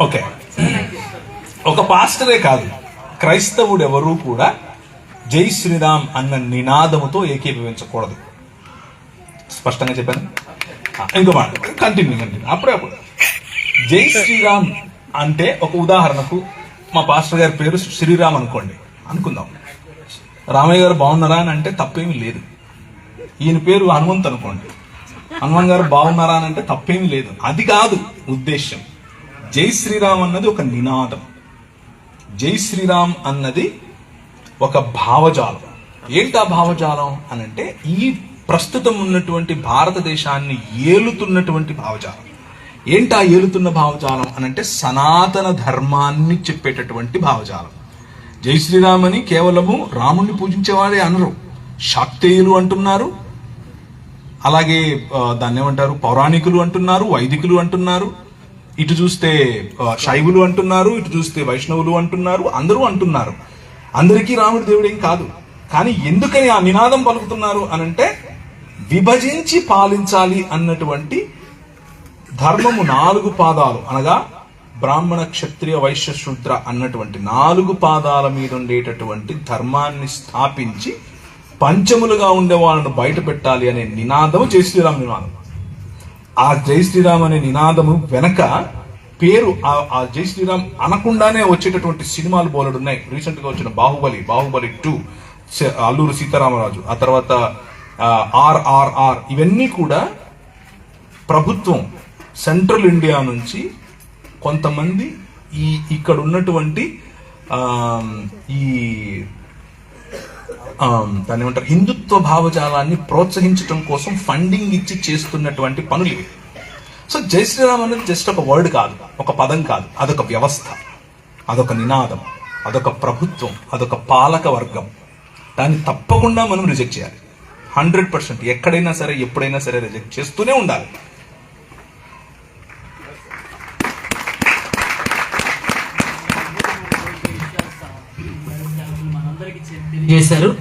Okay. ఒక పాస్టరే కాదు క్రైస్తవుడు ఎవరూ కూడా జై శ్రీరామ్ అన్న నినాదముతో ఏకీభవించకూడదు. స్పష్టంగా చెప్పాను? ఇంకో మాట. కంటిన్యూ కంటిన్యూ అప్పుడే అప్పుడు. జై శ్రీరామ్ అంటే ఒక ఉదాహరణకు మా పాస్టర్ గారి పేరు శ్రీరామ్ అనుకోండి. అనుకుందాం. రామయ్య గారు బాగున్నారా అని అంటే తప్పేమీ లేదు. ఈయన పేరు హనుమంత్ అనుకోండి. హనుమాన్ గారు బాగున్నారా అని అంటే తప్పేం లేదు. అది కాదు ఉద్దేశ్యం. జై శ్రీరామ్ అన్నది ఒక నినాదం. జై శ్రీరామ్ అన్నది ఒక భావజాలం. ఏంటా భావజాలం అని అంటే ఈ ప్రస్తుతం ఉన్నటువంటి భారతదేశాన్ని ఏలుతున్నటువంటి భావజాలం. ఏంటా ఏలుతున్న భావజాలం అని అంటే సనాతన ధర్మాన్ని చెప్పేటటువంటి భావజాలం. జై శ్రీరామ్ అని కేవలము రాముణ్ణి పూజించేవాడే అనరు. శాక్తేయులు అంటున్నారు అలాగే దాన్ని ఏమంటారు పౌరాణికులు అంటున్నారు వైదికులు అంటున్నారు. ఇటు చూస్తే శైవులు అంటున్నారు ఇటు చూస్తే వైష్ణవులు అంటున్నారు అందరూ అంటున్నారు. అందరికీ రాముడు దేవుడేం కాదు. కానీ ఎందుకని ఆ నినాదం పలుకుతున్నారు అనంటే విభజించి పాలించాలి అన్నటువంటి ధర్మము నాలుగు పాదాలు అనగా బ్రాహ్మణ క్షత్రియ వైశ్య శూద్ర అన్నటువంటి నాలుగు పాదాల మీద ఉండేటటువంటి ధర్మాన్ని స్థాపించి పంచములుగా ఉండే వాళ్ళను బయట పెట్టాలి అనే నినాదము జై శ్రీరామ్ నినాదం. ఆ జై శ్రీరామ్ అనే నినాదము వెనక పేరు ఆ- ఆ జై శ్రీరామ్ అనకుండానే వచ్చేటటువంటి సినిమాలు బోలెడు ఉన్నాయి. రీసెంట్గా వచ్చిన బాహుబలి బాహుబలి టూ అల్లూరు సీతారామరాజు ఆ తర్వాత ఆర్ఆర్ఆర్ ఇవన్నీ కూడా ప్రభుత్వం సెంట్రల్ ఇండియా నుంచి కొంతమంది ఈ ఇక్కడ ఉన్నటువంటి ఈ దాన్ని ఏమంటారు? హిందుత్వ భావజాలాన్ని ప్రోత్సహించడం కోసం ఫండింగ్ ఇచ్చి చేస్తున్నటువంటి పనులు ఇవి. సో జై శ్రీరామ్ అనేది జస్ట్ ఒక వర్డ్ కాదు ఒక పదం కాదు. అదొక వ్యవస్థ అదొక నినాదం అదొక ప్రభుత్వం అదొక పాలక వర్గం. దాన్ని తప్పకుండా మనం రిజెక్ట్ చేయాలి. హండ్రెడ్ పర్సెంట్ ఎక్కడైనా సరే ఎప్పుడైనా సరే రిజెక్ట్ చేస్తూనే ఉండాలి. చేశారు.